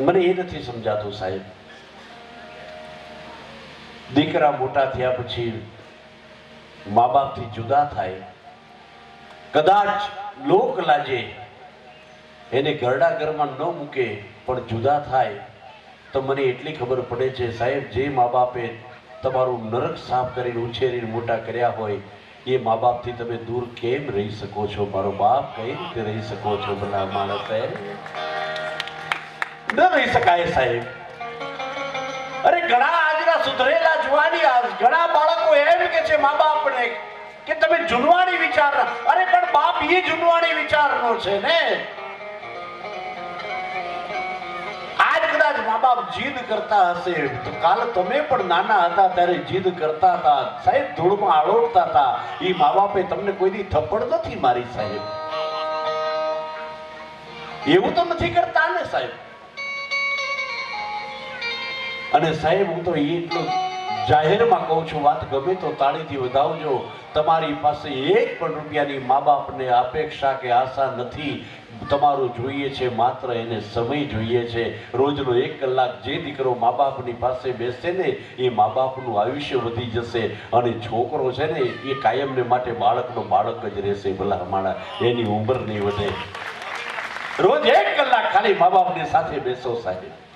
મને એ નથી સમજાતું સાહેબ. દીકરા મોટા થયા પછી મા બાપથી જુદા થાય. કદાચ લોક લાજે, એને ઘરડા ઘરમાં ન મૂકે, પણ જુદા થાય, તો મને એટલી ખબર પડે છે સાહેબ, જે મા બાપે તમારું નરક સાફ કરીને ઉછેરીને મોટા કર્યા હોય, એ મા બાપથી તમે દૂર કેમ રહી શકો છો? મારો બાપ કઈ રીતે રહી શકો છો, ભલા માણસે ન રહી શકાય સાહેબ. અરે ઘણા આજના સુધરેલા જુવાની ઘણા બાળકો એમ કે છે મા બાપને કે તમે જુનવાણી વિચાર અરે પણ બાપ એ જુનવાણી વિચારનો છે ને. આજ કદાચ મા બાપ જીદ કરતા હશે તો કાલ તમે પણ નાના હતા ત્યારે જીદ કરતા હતા. સાહેબ, ધૂળમાં આળોટતા હતા. એ મા બાપે તમને કોઈ દી થપ્પડ નથી મારી સાહેબ. એવું તો નથી કરતા ને સાહેબ. અને સાહેબ, હું તો એટલું જાહેરમાં કહું છું, વાત ગમે તો તાળીથી વધાવજો. તમારી પાસે એક પણ રૂપિયાની મા બાપને અપેક્ષા કે આશા નથી. તમારું જોઈએ છે, માત્ર એને સમય જોઈએ છે. રોજનો એક કલાક જે દીકરો મા બાપની પાસે બેસે ને, એ મા બાપનું આયુષ્ય વધી જશે. અને છોકરો છે ને, એ કાયમને માટે બાળકનો બાળક જ રહેશે ભલા માણા એની ઉંમર નહીં વધે. રોજ એક કલાક ખાલી મા બાપની સાથે બેસો સાહેબ.